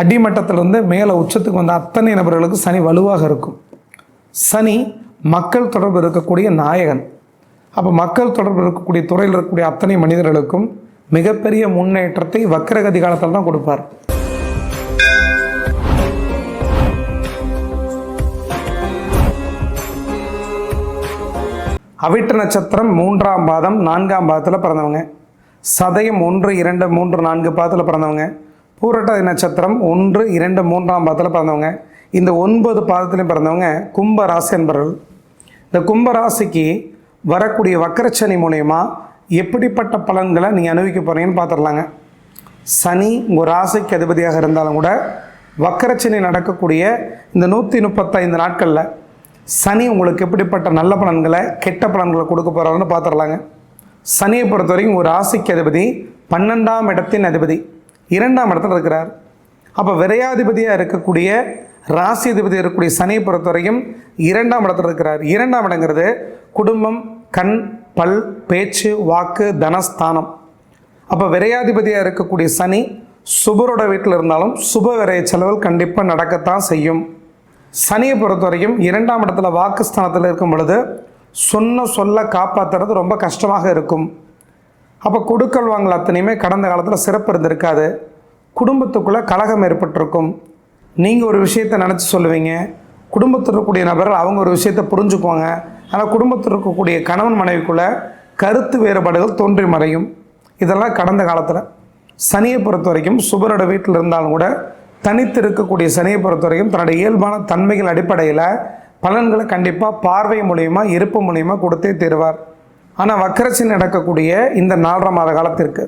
அடிமட்டத்திலிருந்து மேலே உச்சத்துக்கு வந்த அத்தனை நபர்களுக்கு சனி வலுவாக இருக்கும். சனி மக்கள் தொடர்பு இருக்கக்கூடிய நாயகன். அப்போ மக்கள் தொடர்பு இருக்கக்கூடிய துறையில் இருக்கக்கூடிய அத்தனை மனிதர்களுக்கும் மிகப்பெரிய முன்னேற்றத்தை வக்கரகதி காலத்தில் தான் கொடுப்பார். அவிட்ட நட்சத்திரம் மூன்றாம் பாதம் நான்காம் பாதத்தில் பிறந்தவங்க. சதயம் ஒன்று இரண்டு மூன்று நான்கு பாதத்தில் பிறந்தவங்க. பூரட்டாதி நட்சத்திரம் ஒன்று இரண்டு மூன்றாம் பாதத்தில் பிறந்தவங்க. இந்த ஒன்பது பாதத்திலையும் பிறந்தவங்க கும்ப ராசி என்பவர்கள் இந்த கும்ப ராசிக்கு வரக்கூடிய வக்கரச்சனி மூலயமா எப்படிப்பட்ட பலன்களை நீங்கள் அனுபவிக்க போகிறீங்கன்னு பார்த்துடலாங்க சனி உங்கள் ராசிக்கு அதிபதியாக இருந்தாலும் கூட வக்கரச்சனி நடக்கக்கூடிய இந்த நூற்றி முப்பத்தைந்து நாட்களில் சனி உங்களுக்கு எப்படிப்பட்ட நல்ல பலன்களை கெட்ட பலன்களை கொடுக்க போகிறாருன்னு பார்த்துடலாங்க சனியை பொறுத்த வரைக்கும் ஒரு ராசிக்கு அதிபதி பன்னெண்டாம் இடத்தின் அதிபதி. இரண்டாம் இடத்துல இருக்கிறார். அப்போ விரையாதிபதியாக இருக்கக்கூடிய ராசி அதிபதி இருக்கக்கூடிய சனியை பொறுத்த வரைக்கும் இரண்டாம் இடத்துல இருக்கிறார். இரண்டாம் இடங்கிறது குடும்பம் கண் பல் பேச்சு வாக்கு தனஸ்தானம். அப்போ விரையாதிபதியாக இருக்கக்கூடிய சனி சுபரோட வீட்டில் இருந்தாலும் சுப விரைய செலவில் கண்டிப்பாக நடக்கத்தான் செய்யும். சனியை பொறுத்த வரைக்கும் இரண்டாம் இடத்துல வாக்குஸ்தானத்தில் இருக்கும் பொழுது சொன்ன சொல்ல காப்பாற்றுறது ரொம்ப கஷ்டமாக இருக்கும். அப்போ கொடுக்கல் வாங்கல் அத்தனையுமே கடந்த காலத்தில் சிறப்பு இருந்திருக்காது. குடும்பத்துக்குள்ளே கலகம் ஏற்பட்டிருக்கும். நீங்கள் ஒரு விஷயத்தை நினச்சி சொல்லுவீங்க. குடும்பத்தில் இருக்கக்கூடிய நபர்கள் அவங்க ஒரு விஷயத்தை புரிஞ்சுக்குவாங்க. ஆனால் குடும்பத்தில் இருக்கக்கூடிய கணவன் மனைவிக்குள்ளே கருத்து வேறுபாடுகள் தோன்றி மறையும். இதெல்லாம் கடந்த காலத்தில். சனியை பொறுத்த வரைக்கும் சுபரோட வீட்டில் இருந்தாலும் கூட தனித்து இருக்கக்கூடிய சனியை பொறுத்த வரைக்கும் தன்னுடைய இயல்பான தன்மைகள் அடிப்படையில் பலன்களை கண்டிப்பாக பார்வை மூலியமா இருப்பு மூலியமாக கொடுத்தே தருவார். ஆனால் வக்கரசி நடக்கக்கூடிய இந்த நாலரை மாத காலத்திற்கு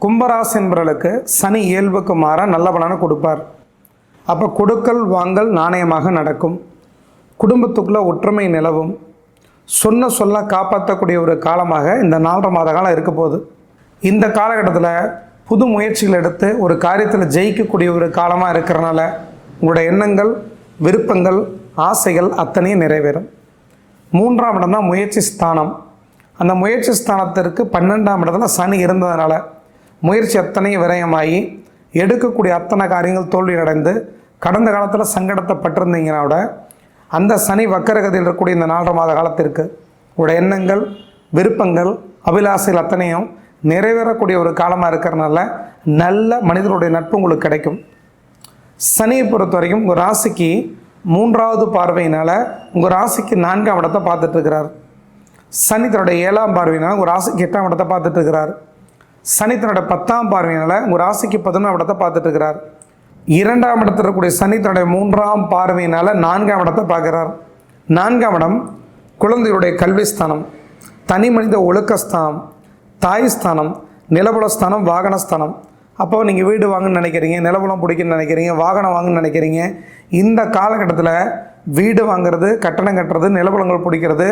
கும்பராசி என்பவர்களுக்கு சனி இயல்புக்கு மாற நல்ல பலனை கொடுப்பார். அப்போ கொடுக்கல் வாங்கல் நாணயமாக நடக்கும். குடும்பத்துக்குள்ளே ஒற்றுமை நிலவும். சொன்ன சொல்ல காப்பாற்றக்கூடிய ஒரு காலமாக இந்த நாலரை மாத காலம் இருக்க போகுது. இந்த காலகட்டத்தில் புது முயற்சிகள் எடுத்து ஒரு காரியத்தில் ஜெயிக்கக்கூடிய ஒரு காலமாக இருக்கிறனால உங்களோட எண்ணங்கள் விருப்பங்கள் ஆசைகள் அத்தனையும் நிறைவேறும். மூன்றாம் இடம் தான் முயற்சி ஸ்தானம். அந்த முயற்சி ஸ்தானத்திற்கு பன்னெண்டாம் இடத்துல சனி இருந்ததுனால முயற்சி அத்தனையும் விரயமாகி எடுக்கக்கூடிய அத்தனை காரியங்கள் தோல்வி அடைந்து கடந்த காலத்தில் சங்கடத்தை பட்டிருந்தீங்கன்னா விட அந்த சனி வக்கரகதியில் இருக்கக்கூடிய இந்த நாலரை மாத காலத்திற்கு உங்களுடைய எண்ணங்கள் விருப்பங்கள் அபிலாசைகள் அத்தனையும் நிறைவேறக்கூடிய ஒரு காலமாக இருக்கிறனால நல்ல மனிதனுடைய நட்பு உங்களுக்கு கிடைக்கும். சனியை பொறுத்த வரைக்கும் உங்கள் ராசிக்கு மூன்றாவது பார்வையினால் உங்கள் ராசிக்கு நான்காம் இடத்தை பார்த்துட்டு இருக்கிறார். சனி தன்னுடைய ஏழாம் பார்வையினால் ஒரு ராசிக்கு எட்டாம் இடத்தை பார்த்துட்டு இருக்கிறார். சனி பத்தாம் பார்வையினால் ஒரு ராசிக்கு பதினொன்றாம் இடத்தை பார்த்துட்டு இருக்கிறார். இரண்டாம் இடத்துல இருக்கக்கூடிய சனி தன்னுடைய மூன்றாம் பார்வையினால் நான்காம் இடத்தை பார்க்குறார். நான்காம் இடம் குழந்தைகளுடைய கல்விஸ்தானம் தனி மனித ஒழுக்கஸ்தானம் தாய் ஸ்தானம் நிலபுலஸ்தானம் வாகனஸ்தானம் அப்போ நீங்கள் வீடு வாங்கன்னு நினைக்கிறீங்க நிலவலம் பிடிக்குன்னு நினைக்கிறீங்க வாகனம் வாங்கன்னு நினைக்கிறீங்க இந்த காலகட்டத்தில் வீடு வாங்குறது கட்டணம் கட்டுறது நிலவலங்கள் பிடிக்கிறது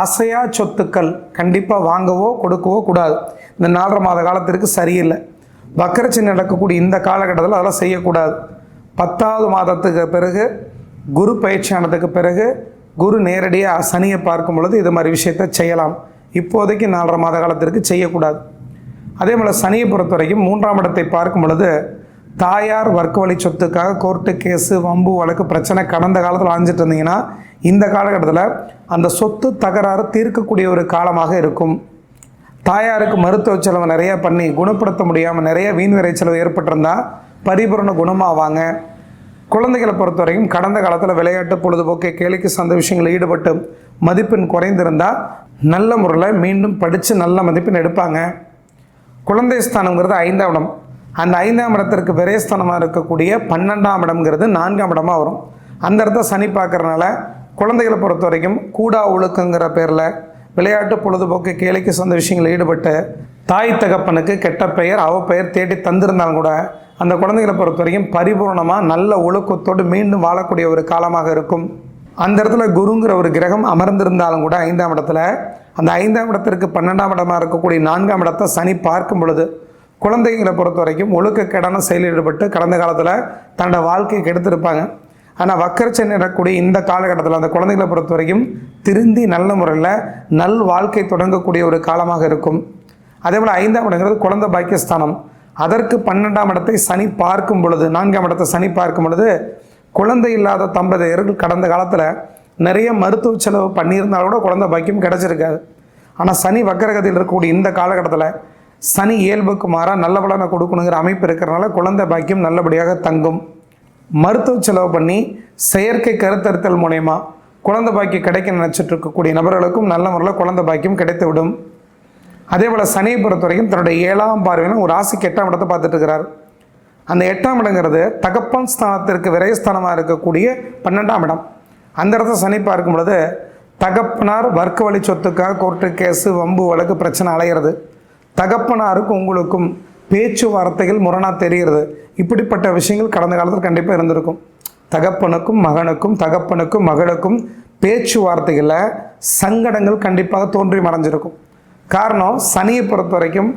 அசையா சொத்துக்கள் கண்டிப்பாக வாங்கவோ கொடுக்கவோ கூடாது. இந்த நாலரை மாத காலத்திற்கு சரியில்லை. வக்கரச்சி நடக்கக்கூடிய இந்த காலகட்டத்தில் அதெல்லாம் செய்யக்கூடாது. பத்தாவது மாதத்துக்கு பிறகு குரு பயிற்சியானதுக்கு பிறகு குரு நேரடியாக சனியை பார்க்கும் பொழுது இது மாதிரி விஷயத்தை செய்யலாம். இப்போதைக்கு நாலரை மாத காலத்திற்கு செய்யக்கூடாது. அதே போல் சனியை பொறுத்த வரைக்கும் மூன்றாம் இடத்தை பார்க்கும் பொழுது தாயார் வர்க்க வழி சொத்துக்காக கோர்ட்டு கேஸு வம்பு வழக்கு பிரச்சனை கடந்த காலத்தில் அழிஞ்சிட்டு இருந்தீங்கன்னா இந்த காலகட்டத்தில் அந்த சொத்து தகராறு தீர்க்கக்கூடிய ஒரு காலமாக இருக்கும். தாயாருக்கு மருத்துவ செலவு நிறையா பண்ணி குணப்படுத்த முடியாமல் நிறைய வீண் விரை செலவு ஏற்பட்டிருந்தால் பரிபூரண குணமாவாங்க. குழந்தைகளை பொறுத்த வரைக்கும் கடந்த காலத்தில் விளையாட்டு பொழுதுபோக்கு கேளிக்கை சார்ந்த விஷயங்களில் ஈடுபட்டு மதிப்பெண் குறைந்திருந்தால் நல்ல முறையில் மீண்டும் படித்து நல்ல மதிப்பெண் எடுப்பாங்க. குழந்தை ஸ்தானங்கிறது ஐந்தாம் இடம். அந்த ஐந்தாம் இடத்திற்கு விரயஸ்தானமாக இருக்கக்கூடிய பன்னெண்டாம் இடம்ங்கிறது நான்காம் இடமாக வரும். அந்த இடத்த சனி பார்க்கறனால குழந்தைகளை பொறுத்த வரைக்கும் கூடா ஒழுக்கங்கிற பேரில் விளையாட்டு பொழுதுபோக்கு கேளிக்கை சொந்த விஷயங்களில் ஈடுபட்டு தாய் தகப்பனுக்கு கெட்ட பெயர் அவ பெயர் தேடி தந்திருந்தாலும் கூட அந்த குழந்தைகளை பொறுத்த வரைக்கும் பரிபூர்ணமாக நல்ல ஒழுக்கத்தோடு மீண்டும் வாழக்கூடிய ஒரு காலமாக இருக்கும். அந்த இடத்துல குருங்கிற ஒரு கிரகம் அமர்ந்திருந்தாலும் கூட ஐந்தாம் இடத்துல அந்த ஐந்தாம் இடத்திற்கு பன்னெண்டாம் இடமாக இருக்கக்கூடிய நான்காம் இடத்தை சனி பார்க்கும் பொழுது குழந்தைகளை பொறுத்த வரைக்கும் ஒழுக்கக்கேடான செயலில் ஈடுபட்டு கடந்த காலத்தில் தன்னோட வாழ்க்கையை கெடுத்திருப்பாங்க ஆனால் வக்கரச்சை நடக்கூடிய இந்த காலகட்டத்தில் அந்த குழந்தைகளை பொறுத்த வரைக்கும் திருந்தி நல்ல முறையில் நல் வாழ்க்கை தொடங்கக்கூடிய ஒரு காலமாக இருக்கும். அதே போல் ஐந்தாம் இடங்கிறது குழந்தை பாக்கியஸ்தானம். அதற்கு பன்னெண்டாம் இடத்தை சனி பார்க்கும் பொழுது நான்காம் இடத்தை சனி பார்க்கும் பொழுது குழந்தை இல்லாத தம்பதியர்கள் கடந்த காலத்தில் நிறைய மருத்துவ செலவு பண்ணியிருந்தால் கூட குழந்தை பாக்கியம் கிடச்சிருக்காது. ஆனால் சனி வக்கரகத்தில் இருக்கக்கூடிய இந்த காலகட்டத்தில் சனி இயல்புக்கு மாறாக நல்ல பலனை கொடுக்கணுங்கிற அமைப்பு இருக்கிறனால குழந்தை பாக்கியம் நல்லபடியாக தங்கும். மருத்துவ செலவு பண்ணி செயற்கை கருத்தறுத்தல் மூலயமா குழந்தை பாக்கியம் கிடைக்க நினச்சிட்டு இருக்கக்கூடிய நபர்களுக்கும் நல்ல முறையில் குழந்தை பாக்கியம் கிடைத்து விடும் அதே போல் சனியை பொறுத்த வரைக்கும் தன்னுடைய ஏழாம் பார்வையிலும் ஒரு ஆசை கெட்ட இடத்தை பார்த்துட்டு இருக்கிறார். அந்த எட்டாம் இடங்கிறது தகப்பன் ஸ்தானத்திற்கு விரயஸ்தானமாக இருக்கக்கூடிய பன்னெண்டாம் இடம். அந்த இடத்த சனி பார்க்கும் பொழுது தகப்பனார் வர்க்க வழி சொத்துக்காக கோர்ட்டு கேஸு வம்பு வழக்கு பிரச்சனை அலைகிறது தகப்பனாருக்கும் உங்களுக்கும் பேச்சுவார்த்தைகள் முரணாக தெரிகிறது. இப்படிப்பட்ட விஷயங்கள் கடந்த காலத்தில் கண்டிப்பாக இருந்திருக்கும். தகப்பனுக்கும் மகனுக்கும் தகப்பனுக்கும் மகளுக்கும் பேச்சுவார்த்தைகளில் சங்கடங்கள் கண்டிப்பாக தோன்றி மறைஞ்சிருக்கும். காரணம் சனியை பொறுத்த வரைக்கும்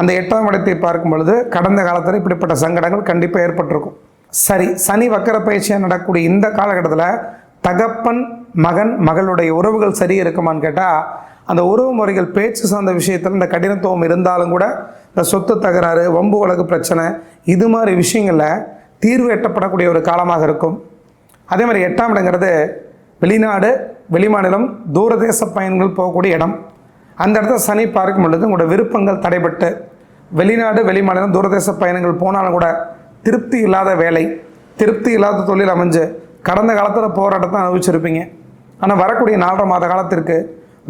அந்த எட்டாம் இடத்தை பார்க்கும் பொழுது கடந்த காலத்தில் இப்படிப்பட்ட சங்கடங்கள் கண்டிப்பாக ஏற்பட்டிருக்கும். சரி சனி வக்கர பயிற்சியாக நடக்கக்கூடிய இந்த காலகட்டத்தில் தகப்பன் மகன் மகளுடைய உறவுகள் சரி இருக்குமான்னு கேட்டால் அந்த உறவு முறைகள் பேச்சு சார்ந்த விஷயத்தில் இந்த கடினத்துவம் இருந்தாலும் கூட இந்த சொத்து தகராறு வம்பு வழக்கு பிரச்சனை இது மாதிரி விஷயங்களில் தீர்வு எட்டப்படக்கூடிய ஒரு காலமாக இருக்கும். அதே மாதிரி எட்டாம் இடங்கிறது வெளிநாடு வெளிமாநிலம் தூரதேச பயன்கள் போகக்கூடிய இடம். அந்த இடத்த சனி பார்க்கும் பொழுது உங்களோட விருப்பங்கள் தடைபட்டு வெளிநாடு வெளிமாநிலம் தூரதேச பயணங்கள் போனாலும் கூட திருப்தி இல்லாத வேலை திருப்தி இல்லாத தொழில் அமைஞ்சு கடந்த காலத்தில் போராட்டத்தை அனுபவிச்சிருப்பீங்க. ஆனால் வரக்கூடிய நாலரை மாத காலத்திற்கு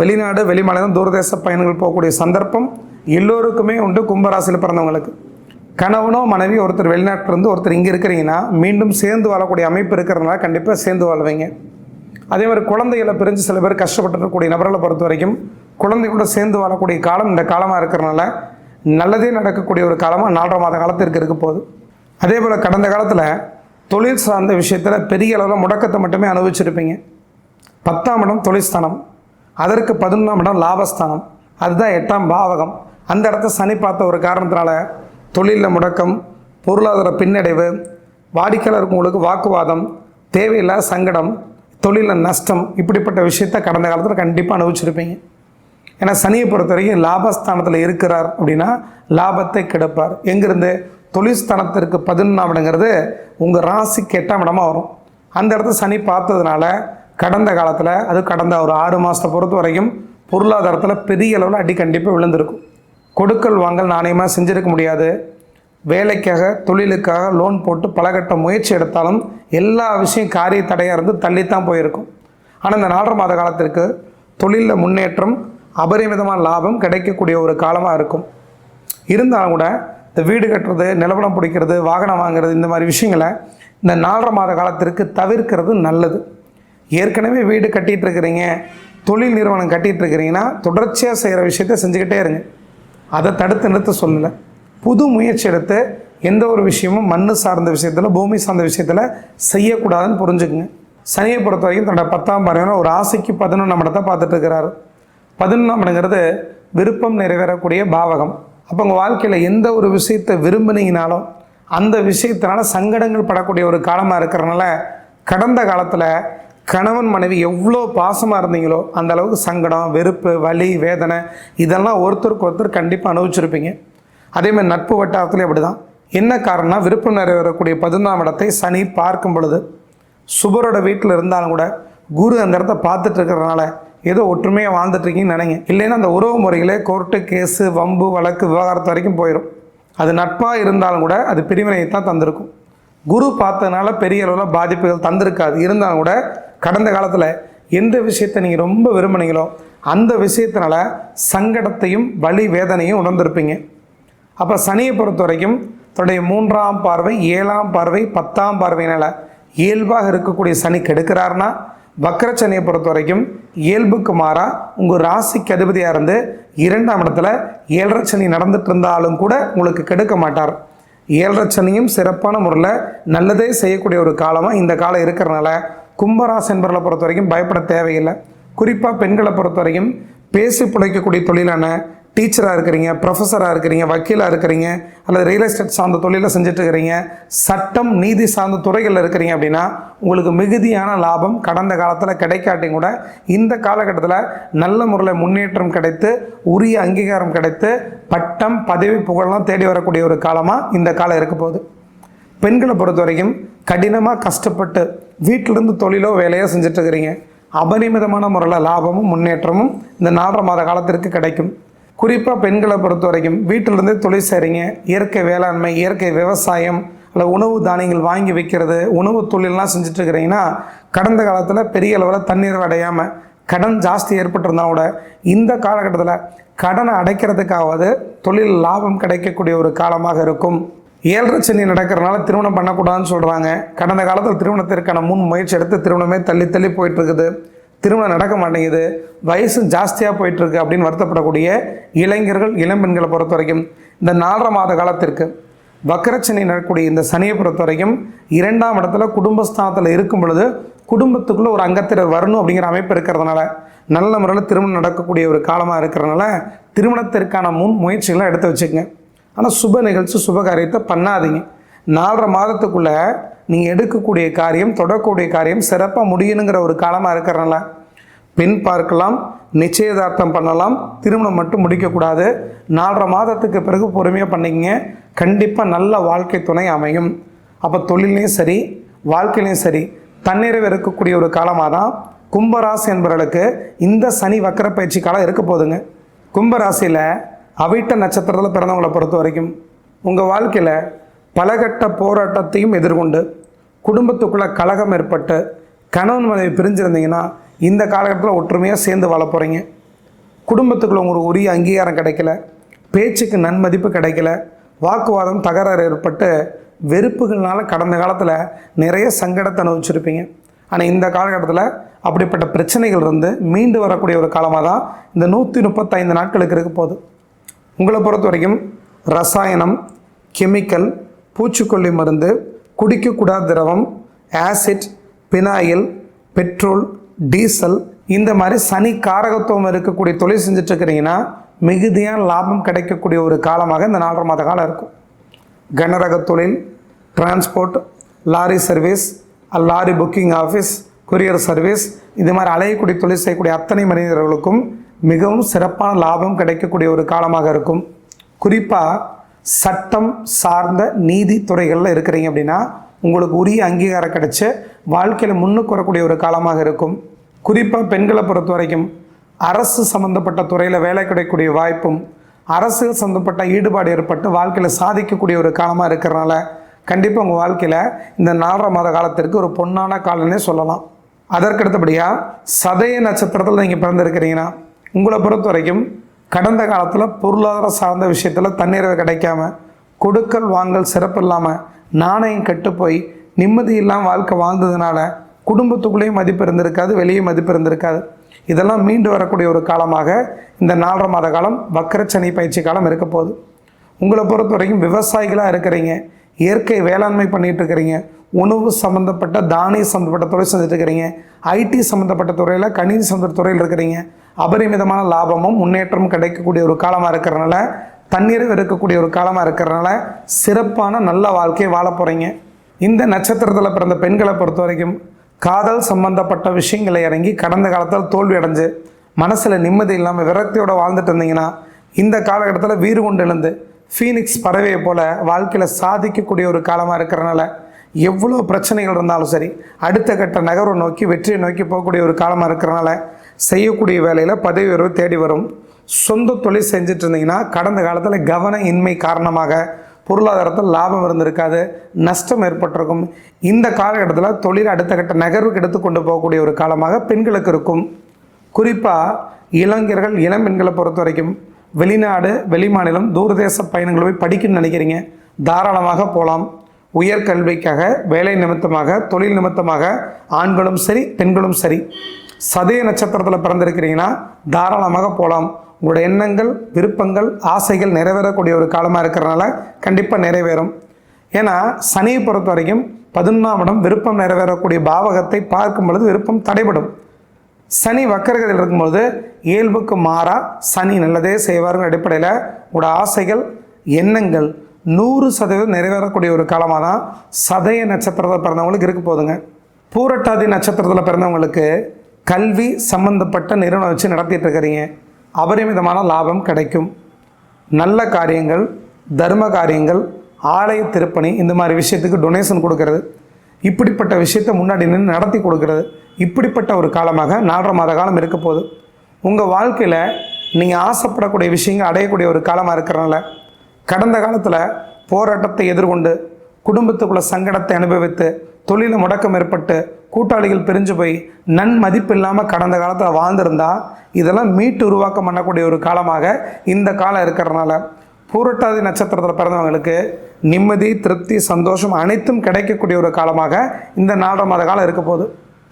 வெளிநாடு வெளிமாநிலம் தூரதேச பயணங்கள் போகக்கூடிய சந்தர்ப்பம் எல்லோருக்குமே உண்டு. கும்பராசியில் பிறந்தவங்களுக்கு கணவனோ மனைவி ஒருத்தர் வெளிநாட்டிலேருந்து ஒருத்தர் இங்கே இருக்கிறீங்கன்னா மீண்டும் சேர்ந்து வாழக்கூடிய அமைப்பு இருக்கிறதுனால கண்டிப்பாக சேர்ந்து வாழ்வீங்க. அதே மாதிரி குழந்தைகளை பிரிஞ்சு சில பேர் கஷ்டப்பட்டு இருக்கக்கூடிய நபர்களை பொறுத்த வரைக்கும் குழந்தைகளோட சேர்ந்து வரக்கூடிய காலம் இந்த காலமாக இருக்கிறனால நல்லதே நடக்கக்கூடிய ஒரு காலமாக நாலரை மாத காலத்திற்கு இருக்க போகுது. அதே போல் கடந்த காலத்தில் தொழில் சார்ந்த விஷயத்தில் பெரிய அளவில் முடக்கத்தை மட்டுமே அனுபவிச்சிருப்பீங்க. பத்தாம் இடம் தொழில்ஸ்தானம் அதற்கு பதினொன்றாம் இடம் லாபஸ்தானம். அதுதான் எட்டாம் பாவகம். அந்த இடத்த சனி பார்த்த ஒரு காரணத்தினால தொழிலில் முடக்கம் பொருளாதார பின்னடைவு வாடிக்கையாளருக்கு வாக்குவாதம் தேவையில்லாத சங்கடம் தொழிலில் நஷ்டம் இப்படிப்பட்ட விஷயத்த கடந்த காலத்தில் கண்டிப்பாக அனுபவிச்சிருப்பீங்க. ஏன்னா சனியை பொறுத்த வரைக்கும் லாபஸ்தானத்தில் இருக்கிறார் அப்படின்னா லாபத்தை கெடுப்பார். எங்கேருந்து? தொழில்ஸ்தானத்திற்கு பதினொன்றாம் இடங்கிறது உங்கள் ராசிக்கு எட்டாம் இடமாக வரும். அந்த இடத்த சனி பார்த்ததுனால கடந்த காலத்தில் அது கடந்த ஒரு ஆறு மாதத்தை பொறுத்த வரைக்கும் பொருளாதாரத்தில் பெரிய அளவில் அடி கண்டிப்பாக விழுந்திருக்கும். கொடுக்கல் வாங்கல் நாணயமாக செஞ்சிருக்க முடியாது. வேலைக்காக தொழிலுக்காக லோன் போட்டு பலகட்ட முயற்சி எடுத்தாலும் எல்லா விஷயம் காரிய தடையாக இருந்து தள்ளித்தான் போயிருக்கும். ஆனால் இந்த நாலரை மாத காலத்திற்கு தொழிலில் முன்னேற்றம் அபரிமிதமான லாபம் கிடைக்கக்கூடிய ஒரு காலமாக இருக்கும். இருந்தாலும் கூட இந்த வீடு கட்டுறது நிலவரம் பிடிக்கிறது வாகனம் வாங்குறது இந்த மாதிரி விஷயங்களை இந்த நாலரை மாத காலத்திற்கு தவிர்க்கிறது நல்லது. ஏற்கனவே வீடு கட்டிகிட்டு இருக்கிறீங்க தொழில் நிறுவனம் கட்டிகிட்டு இருக்கிறீங்கன்னா தொடர்ச்சியாக செய்கிற விஷயத்த செஞ்சுக்கிட்டே இருங்க. அதை தடுத்து நிறுத்த சொல்லலை புது முயற்சி எடுத்து எந்த ஒரு விஷயமும் மண் சார்ந்த விஷயத்தில் பூமி சார்ந்த விஷயத்தில் செய்யக்கூடாதுன்னு புரிஞ்சுக்குங்க. சனியை பொறுத்த வரைக்கும் தன்னோட பத்தாம் பார்வையான ஒரு ஆசைக்கு பதினொன்றாம் இடத்தை பார்த்துட்டு இருக்கிறாரு. பதினொன்றாம் இடங்கிறது விருப்பம் நிறைவேறக்கூடிய பாவகம். அப்போ உங்கள் வாழ்க்கையில் எந்த ஒரு விஷயத்தை விரும்பினீங்கனாலும் அந்த விஷயத்தினால சங்கடங்கள் படக்கூடிய ஒரு காலமாக இருக்கிறனால கடந்த காலத்தில் கணவன் மனைவி எவ்வளோ பாசமாக இருந்தீங்களோ அந்த அளவுக்கு சங்கடம் வெறுப்பு வலி வேதனை இதெல்லாம் ஒருத்தருக்கு ஒருத்தர் கண்டிப்பாக அனுபவிச்சிருப்பீங்க. அதேமாதிரி நட்பு வட்டாரத்துலேயும் அப்படி தான் என்ன காரணம்னா விருப்பம் நிறைவேறக்கூடிய பதினொன்றாம் இடத்தை சனி பார்க்கும் பொழுது சுபரோட வீட்டில் இருந்தாலும் கூட குரு அந்த இடத்த பார்த்துட்டு இருக்கிறதுனால ஏதோ ஒற்றுமையாக வாழ்ந்துட்டுருக்கீங்கன்னு நினைங்க. இல்லைன்னா அந்த உறவு முறைகளே கோர்ட்டு கேஸு வம்பு வழக்கு விவகாரத்து வரைக்கும் போயிடும் அது நட்பாக இருந்தாலும் கூட அது பிரிவினையை தான் தந்திருக்கும். குரு பார்த்ததுனால பெரிய அளவில் பாதிப்புகள் தந்திருக்காது. இருந்தாலும் கூட கடந்த காலத்தில் எந்த விஷயத்தை நீங்கள் ரொம்ப விரும்புனீங்களோ அந்த விஷயத்தினால சங்கடத்தையும் வலி வேதனையும் உணர்ந்திருப்பீங்க. அப்போ சனியை பொறுத்த வரைக்கும் தன்னுடைய மூன்றாம் பார்வை ஏழாம் பார்வை பத்தாம் பார்வையினால் இயல்பாக இருக்கக்கூடிய சனி கெடுக்கிறாருன்னா வக்கரச்சனியை பொறுத்த வரைக்கும் இயல்புக்கு மாறாக உங்கள் ராசிக்கு அதிபதியாக இருந்து இரண்டாம் இடத்துல ஏழரை சனி நடந்துட்டு இருந்தாலும் கூட உங்களுக்கு கெடுக்க மாட்டார். ஏழரை சனியும் சிறப்பான முறையில் நல்லதே செய்யக்கூடிய ஒரு காலமாக இந்த காலம் இருக்கிறனால கும்பராசி என்பவர்களை பொறுத்த வரைக்கும் பயப்பட தேவையில்லை. குறிப்பாக பெண்களை பொறுத்த வரைக்கும் பேசி பிழைக்கக்கூடிய தொழிலான டீச்சராக இருக்கிறீங்க ப்ரொஃபஸராக இருக்கிறீங்க வக்கீலாக இருக்கிறீங்க அல்லது ரியல் எஸ்டேட் சார்ந்த தொழிலை செஞ்சுட்டு இருக்கிறீங்க சட்டம் நீதி சார்ந்த துறைகளில் இருக்கிறீங்க அப்படின்னா உங்களுக்கு மிகுதியான லாபம் கடந்த காலத்தில் கிடைக்காட்டியும் கூட இந்த காலகட்டத்தில் நல்ல முறையில் முன்னேற்றம் கிடைத்து உரிய அங்கீகாரம் கிடைத்து பட்டம் பதவி புகழெலாம் தேடி வரக்கூடிய ஒரு காலமாக இந்த காலம் இருக்க போகுது. பெண்களை பொறுத்த வரைக்கும் கடினமாக கஷ்டப்பட்டு வீட்டிலிருந்து தொழிலோ வேலையோ செஞ்சிட்ருக்கிறீங்க அபரிமிதமான முறையில் லாபமும் முன்னேற்றமும் இந்த நாலரை மாத காலத்திற்கு கிடைக்கும். குறிப்பாக பெண்களை பொறுத்த வரைக்கும் வீட்டிலிருந்தே தொழில் செய்கிறீங்க இயற்கை வேளாண்மை இயற்கை விவசாயம் இல்லை உணவு தானியங்கள் வாங்கி வைக்கிறது உணவு தொழிலெலாம் செஞ்சிட்ருக்கிறீங்கன்னா கடந்த காலத்தில் பெரிய அளவில் தண்ணீர் அடையாமல் கடன் ஜாஸ்தி ஏற்பட்டிருந்தா கூட இந்த காலகட்டத்தில் கடனை அடைக்கிறதுக்காவது தொழில் லாபம் கிடைக்கக்கூடிய ஒரு காலமாக இருக்கும். ஏழரை சனி நடக்கிறனால திருமணம் பண்ணக்கூடாதுன்னு சொல்கிறாங்க கடந்த காலத்தில் திருமணத்திற்கான முன் முயற்சி எடுத்து திருமணமே தள்ளி தள்ளி போயிட்டுருக்குது திருமணம் நடக்க மாட்டேங்குது. வயசும் ஜாஸ்தியாக போயிட்டுருக்கு அப்படின்னு வருத்தப்படக்கூடிய இளைஞர்கள் இளம் பெண்களை பொறுத்த வரைக்கும் இந்த நாலரை மாத காலத்திற்கு வக்கரச்சனை நடக்கக்கூடிய இந்த சனியை பொறுத்த வரைக்கும் இரண்டாம் இடத்துல குடும்பஸ்தானத்தில் இருக்கும் பொழுது குடும்பத்துக்குள்ளே ஒரு அங்கத்தினர் வரணும் அப்படிங்கிற அமைப்பு இருக்கிறதுனால நல்ல முறையில் திருமணம் நடக்கக்கூடிய ஒரு காலமாக இருக்கிறதுனால திருமணத்திற்கான முன் முயற்சிகளை எடுத்து வச்சுக்கோங்க. ஆனால் சுப நிகழ்ச்சி சுப காரியத்தை பண்ணாதீங்க. நாலரை மாதத்துக்குள்ளே நீங்கள் எடுக்கக்கூடிய காரியம் தொடக்கூடிய காரியம் சிறப்பாக முடியணுங்கிற ஒரு காலமாக இருக்கிறனால பெண் பார்க்கலாம் நிச்சயதார்த்தம் பண்ணலாம் திருமணம் மட்டும் முடிக்கக்கூடாது. நாலரை மாதத்துக்கு பிறகு பொறுமையாக பண்ணிக்கங்க. கண்டிப்பாக நல்ல வாழ்க்கை துணை அமையும். அப்போ தொழிலையும் சரி வாழ்க்கையிலையும் சரி தன்னிறைவு இருக்கக்கூடிய ஒரு காலமாக தான் கும்பராசி என்பவர்களுக்கு இந்த சனி வக்கர பயிற்சி காலம் இருக்க போதுங்க கும்பராசியில் அவிட்ட நட்சத்திரத்தில் பிறந்தவங்களை பொறுத்த வரைக்கும் உங்கள் வாழ்க்கையில் பலகட்ட போராட்டத்தையும் எதிர்கொண்டு குடும்பத்துக்குள்ளே கலகம் ஏற்பட்டு கணவன் மனைவி பிரிஞ்சிருந்தீங்கன்னா இந்த காலகட்டத்தில் ஒற்றுமையாக சேர்ந்து வாழ போகிறீங்க குடும்பத்துக்குள்ள உங்களுக்கு உரிய அங்கீகாரம் கிடைக்கல பேச்சுக்கு நன்மதிப்பு கிடைக்கல வாக்குவாதம் தகராறு ஏற்பட்டு வெறுப்புகள்னால கடந்த காலத்தில் நிறைய சங்கடத்தை அனுபவிச்சிருப்பீங்க. ஆனால் இந்த காலகட்டத்தில் அப்படிப்பட்ட பிரச்சனைகள் இருந்து மீண்டு வரக்கூடிய ஒரு காலமாக தான் இந்த நூற்றி முப்பத்தைந்து நாட்களுக்கு இருக்க போகுது. உங்களை பொறுத்த வரைக்கும் ரசாயனம் கெமிக்கல் பூச்சிக்கொல்லி மருந்து குடிக்கக்கூடாத திரவம் ஆசிட் பினாயில் பெட்ரோல் டீசல் இந்த மாதிரி சனி காரகத்துவம் இருக்கக்கூடிய தொழில் செஞ்சிட்ருக்கிறீங்கன்னா மிகுதியான லாபம் கிடைக்கக்கூடிய ஒரு காலமாக இந்த நாலரை மாத காலம் இருக்கும். கனரக தொழில் transport lorry service lorry booking office courier service இது மாதிரி அலையக்கூடிய தொழில் செய்யக்கூடிய அத்தனை மனிதர்களுக்கும் மிகவும் சிறப்பான லாபம் கிடைக்கக்கூடிய ஒரு காலமாக இருக்கும். குறிப்பாக சட்டம் சார்ந்த நீதித்துறைகளில் இருக்கிறீங்க அப்படின்னா உங்களுக்கு உரிய அங்கீகாரம் கிடைச்சு வாழ்க்கையில் முன்னுக்கு வரக்கூடிய ஒரு காலமாக இருக்கும். குறிப்பாக பெண்களை பொறுத்த வரைக்கும் அரசு சம்மந்தப்பட்ட துறையில் வேலை கிடைக்கக்கூடிய வாய்ப்பும் அரசு சம்மந்தப்பட்ட ஈடுபாடு ஏற்பட்டு வாழ்க்கையில் சாதிக்கக்கூடிய ஒரு காலமாக இருக்கிறனால கண்டிப்பாக உங்கள் வாழ்க்கையில் இந்த நாலரை மாத காலத்திற்கு ஒரு பொன்னான காலம்னே சொல்லலாம். அதற்கடுத்தபடியாக சதய நட்சத்திரத்தில் நீங்கள் பிறந்திருக்கிறீங்கன்னா உங்களை பொறுத்த வரைக்கும் கடந்த காலத்தில் பொருளாதார சார்ந்த விஷயத்தில் தண்ணீர் கிடைக்காம கொடுக்கல் வாங்கல் சிறப்பு இல்லாமல் நாணயம் கெட்டு போய் நிம்மதி இல்லாமல் வாழ்க்கை வாழ்ந்ததுனால குடும்பத்துக்குள்ளேயும் மதிப்பு இருந்திருக்காது வெளியே மதிப்பு இருந்திருக்காது. இதெல்லாம் மீண்டு வரக்கூடிய ஒரு காலமாக இந்த நாலரை மாத காலம் வக்கரச்சனி பயிற்சி காலம் இருக்க போகுது. உங்களை பொறுத்த வரைக்கும் விவசாயிகளாக இருக்கிறீங்க இயற்கை வேளாண்மை பண்ணிகிட்டு இருக்கிறீங்க உணவு சம்மந்தப்பட்ட தானிய சம்மந்தப்பட்ட துறை செஞ்சுட்டு இருக்கிறீங்க ஐடி சம்மந்தப்பட்ட துறையில் கணினி சம்மந்த துறையில் இருக்கிறீங்க. அபரிமிதமான லாபமும் முன்னேற்றமும் கிடைக்கக்கூடிய ஒரு காலமாக இருக்கிறனால தண்ணீர் இருக்கக்கூடிய ஒரு காலமாக இருக்கிறனால சிறப்பான நல்ல வாழ்க்கையை வாழ போகிறீங்க இந்த நட்சத்திரத்தில் பிறந்த பெண்களை பொறுத்த வரைக்கும் காதல் சம்பந்தப்பட்ட விஷயங்களை இறங்கி கடந்த காலத்தில் தோல்வி அடைஞ்சு மனசில் நிம்மதி இல்லாமல் விரக்தியோடு வாழ்ந்துட்டு இருந்தீங்கன்னா இந்த காலகட்டத்தில் வீறு கொண்டு எழுந்து ஃபீனிக்ஸ் பறவையை போல் வாழ்க்கையில் சாதிக்கக்கூடிய ஒரு காலமாக இருக்கிறனால எவ்வளோ பிரச்சனைகள் இருந்தாலும் சரி அடுத்த கட்ட நகர்வை நோக்கி வெற்றியை நோக்கி போகக்கூடிய ஒரு காலமாக இருக்கிறனால செய்யக்கூடிய வேலையில் பதவி உயர்வு தேடி வரும். சொந்த தொழில் செஞ்சுட்டு இருந்தீங்கன்னா கடந்த காலத்தில் கவன இன்மை காரணமாக பொருளாதாரத்தில் லாபம் இருந்திருக்காது நஷ்டம் ஏற்பட்டிருக்கும். இந்த காலகட்டத்தில் தொழில் அடுத்த கட்ட நகர்வுக்கு எடுத்து கொண்டு போகக்கூடிய ஒரு காலமாக பெண்களுக்கு இருக்கும். குறிப்பாக இளைஞர்கள் இளம் பெண்களை பொறுத்த வரைக்கும் வெளிநாடு வெளிமாநிலம் தூரதேச பயணங்களை போய் படிக்கணும்னு நினைக்கிறீங்க. தாராளமாக போகலாம். உயர்கல்விக்காக வேலை நிமித்தமாக தொழில் நிமித்தமாக ஆண்களும் சரி பெண்களும் சரி. சதய நட்சத்திரத்தில் பிறந்திருக்கிறீங்கன்னா தாராளமாக போகலாம் உங்களோட எண்ணங்கள் விருப்பங்கள் ஆசைகள் நிறைவேறக்கூடிய ஒரு காலமாக இருக்கிறனால கண்டிப்பாக நிறைவேறும். ஏன்னா சனியை பொறுத்த வரைக்கும் பதினொன்றாம் இடம் விருப்பம் நிறைவேறக்கூடிய பாவகத்தை பார்க்கும் பொழுது விருப்பம் தடைபடும். சனி வக்கரகத்தில் இருக்கும்பொழுது இயல்புக்கு மாறா சனி நல்லதே செய்வார்கள் அடிப்படையில் உங்களோட ஆசைகள் எண்ணங்கள் நூறு சதவீதம் நிறைவேறக்கூடிய ஒரு காலமாக தான் சதய நட்சத்திரத்தில் பிறந்தவங்களுக்கு இருக்க போகுதுங்க. பூரட்டாதி நட்சத்திரத்தில் பிறந்தவங்களுக்கு கல்வி சம்பந்தப்பட்ட நிறுவனம் வச்சு நடத்திட்டு இருக்கிறீங்க அபரிமிதமான லாபம் கிடைக்கும். நல்ல காரியங்கள் தர்ம காரியங்கள் ஆலய திருப்பணி இந்த மாதிரி விஷயத்துக்கு டொனேஷன் கொடுக்கறது. இப்படிப்பட்ட விஷயத்தை முன்னாடி நின்று நடத்தி கொடுக்கறது. இப்படிப்பட்ட ஒரு காலமாக நாலரை மாத காலம் இருக்க போகுது. உங்கள் வாழ்க்கையில் நீங்கள் ஆசைப்படக்கூடிய விஷயங்கள் அடையக்கூடிய ஒரு காலமாக இருக்கிறனால கடந்த காலத்தில் போராட்டத்தை எதிர்கொண்டு குடும்பத்துக்குள்ள சங்கடத்தை அனுபவித்து தொழில முடக்கம் ஏற்பட்டு கூட்டாளிகள் பிரிஞ்சு போய் நன்மதிப்பு இல்லாமல் கடந்த காலத்தில் வாழ்ந்திருந்தா இதெல்லாம் மீட்டு உருவாக்கம் பண்ணக்கூடிய ஒரு காலமாக இந்த காலம் இருக்கிறனால பூரட்டாதி நட்சத்திரத்தில் பிறந்தவங்களுக்கு நிம்மதி திருப்தி சந்தோஷம் அனைத்தும் கிடைக்கக்கூடிய ஒரு காலமாக இந்த நாலரை மாத காலம் இருக்க போகுது.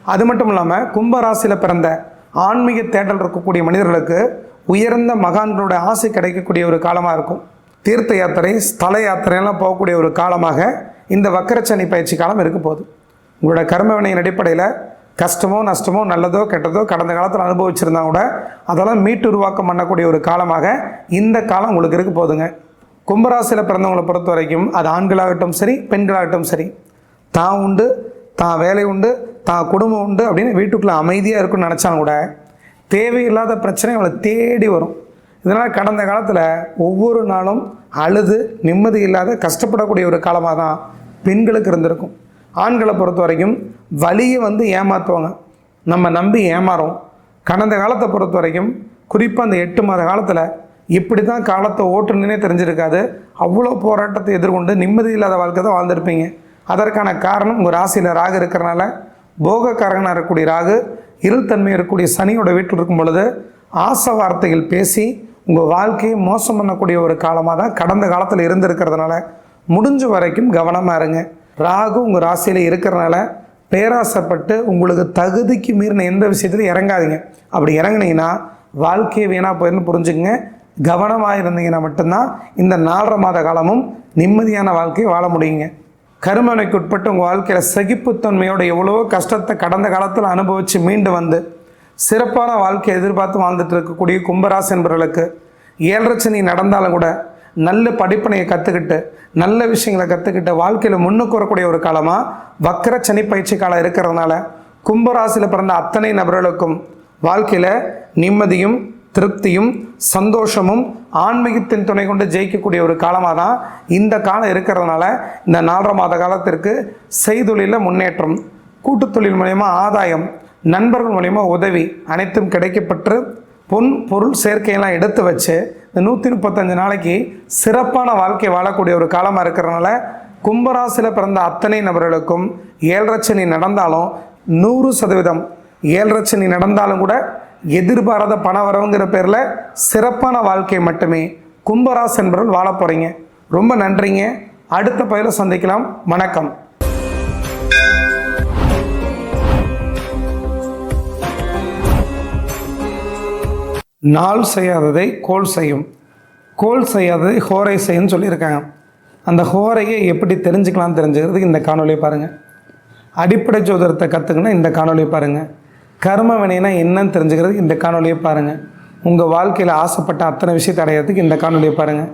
அது மட்டும் இல்லாமல் கும்பராசியில் பிறந்த ஆன்மீக தேடல் இருக்கக்கூடிய மனிதர்களுக்கு உயர்ந்த மகான்களுடைய ஆசை கிடைக்கக்கூடிய ஒரு காலமாக இருக்கும். தீர்த்த யாத்திரை ஸ்தல யாத்திரையெல்லாம் போகக்கூடிய ஒரு காலமாக இந்த வக்கரச்சனி பயிற்சி காலம் இருக்க போகுது. உங்களோட கர்மவினையின் அடிப்படையில் கஷ்டமோ நஷ்டமோ நல்லதோ கெட்டதோ கடந்த காலத்தில் அனுபவிச்சிருந்தா கூட அதெல்லாம் மீட்டு உருவாக்கம் பண்ணக்கூடிய ஒரு காலமாக இந்த காலம் உங்களுக்கு இருக்க போகுதுங்க. கும்பராசியில் பிறந்தவங்களை பொறுத்த வரைக்கும் அது ஆண்களாகட்டும் சரி பெண்களாகட்டும் சரி தான் உண்டு தான் வேலை உண்டு தான் குடும்பம் உண்டு அப்படின்னு வீட்டுக்குள்ளே அமைதியாக இருக்குன்னு நினச்சாலும் கூட தேவையில்லாத பிரச்சனை அவளை தேடி வரும். இதனால் கடந்த காலத்தில் ஒவ்வொரு நாளும் அழுது நிம்மதி இல்லாத கஷ்டப்படக்கூடிய ஒரு காலமாக தான் பெண்களுக்கு இருந்திருக்கும். ஆண்களை பொறுத்த வரைக்கும் வழியை வந்து ஏமாற்றுவாங்க நம்ம நம்பி ஏமாறும். கடந்த காலத்தை பொறுத்த வரைக்கும் குறிப்பாக அந்த எட்டு மாத காலத்தில் இப்படி தான் காலத்தை ஓட்டுனே தெரிஞ்சிருக்காது. அவ்வளோ போராட்டத்தை எதிர்கொண்டு நிம்மதி இல்லாத வாழ்க்கை தான் வாழ்ந்திருப்பீங்க. அதற்கான காரணம் உங்கள் ராசியில் ராகு இருக்கிறனால போகக்காரகனாக இருக்கக்கூடிய ராகு இருள்தன்மை இருக்கக்கூடிய சனியோட வீட்டில் இருக்கும் பொழுது ஆசை வார்த்தைகள் பேசி உங்கள் வாழ்க்கையை மோசம் பண்ணக்கூடிய ஒரு காலமாக தான் கடந்த காலத்தில் இருந்திருக்கிறதுனால முடிஞ்ச வரைக்கும் கவனமாக இருங்க. ராகு உங்கள் ராசியில் இருக்கிறனால பேராசைப்பட்டு உங்களுக்கு தகுதிக்கு மீறின எந்த விஷயத்துலையும் இறங்காதீங்க. அப்படி இறங்குனீங்கன்னா வாழ்க்கையை வீணாக போயிருந்து புரிஞ்சுக்கங்க. கவனமாக இருந்தீங்கன்னா மட்டும்தான் இந்த நாலரை மாத காலமும் நிம்மதியான வாழ்க்கையை வாழ முடியுங்க. கருமனைக்கு உட்பட்டு உங்கள் வாழ்க்கையில் சகிப்புத்தன்மையோட எவ்வளவோ கஷ்டத்தை கடந்த காலத்தில் அனுபவித்து மீண்டு வந்து சிறப்பான வாழ்க்கையை எதிர்பார்த்து வாழ்ந்துட்டு இருக்கக்கூடிய கும்பராசி என்பவர்களுக்கு ஏழரை சனி நடந்தாலும் கூட நல்ல படிப்பனையை கற்றுக்கிட்டு நல்ல விஷயங்களை கற்றுக்கிட்டு வாழ்க்கையில் முன்னுக்கு வரக்கூடிய ஒரு காலமாக வக்கர சனி பயிற்சி காலம் இருக்கிறதுனால கும்பராசியில் பிறந்த அத்தனை நபர்களுக்கும் வாழ்க்கையில் நிம்மதியும் திருப்தியும் சந்தோஷமும் ஆன்மீகத்தின் துணை கொண்டு ஜெயிக்கக்கூடிய ஒரு காலமாக தான் இந்த காலம் இருக்கிறதுனால இந்த நாலரை மாத காலத்திற்கு செய்தொழிலில் முன்னேற்றம் கூட்டுத்தொழில் மூலயமா ஆதாயம் நண்பர்கள் மூலயமா உதவி அனைத்தும் கிடைக்கப்பட்டு பொன் பொருள் சேர்க்கையெல்லாம் எடுத்து வச்சு இந்த நூற்றி முப்பத்தஞ்சு நாளைக்கு சிறப்பான வாழ்க்கை வாழக்கூடிய ஒரு காலமாக இருக்கிறனால கும்பராசியில் பிறந்த அத்தனை நபர்களுக்கும் ஏழரை சனி நடந்தாலும் நூறு சதவீதம் ஏழரை சனி நடந்தாலும் கூட எதிர்பாராத பண வரவுங்கிற பேரில் சிறப்பான வாழ்க்கை மட்டுமே கும்பராசி என்பவர்கள் வாழ போகிறீங்க ரொம்ப நன்றிங்க. அடுத்த பயில சந்திக்கலாம். வணக்கம். நாள் செய்யாததை கோல் செய்யும். கோல் செய்யாததை ஹோரை செய்யும்னு சொல்லியிருக்காங்க. அந்த ஹோரையை எப்படி தெரிஞ்சுக்கலாம் தெரிஞ்சுக்கிறதுக்கு இந்த காணொலியை பாருங்கள் அடிப்படை ஜோதிடத்தை கற்றுக்கணும் இந்த காணொலியை பாருங்கள் கர்ம வினைனா என்னன்னு தெரிஞ்சுக்கிறதுக்கு இந்த காணொலியை பாருங்கள் உங்கள் வாழ்க்கையில் ஆசைப்பட்ட அத்தனை விஷயத்தை அடையிறதுக்கு இந்த காணொலியை பாருங்கள்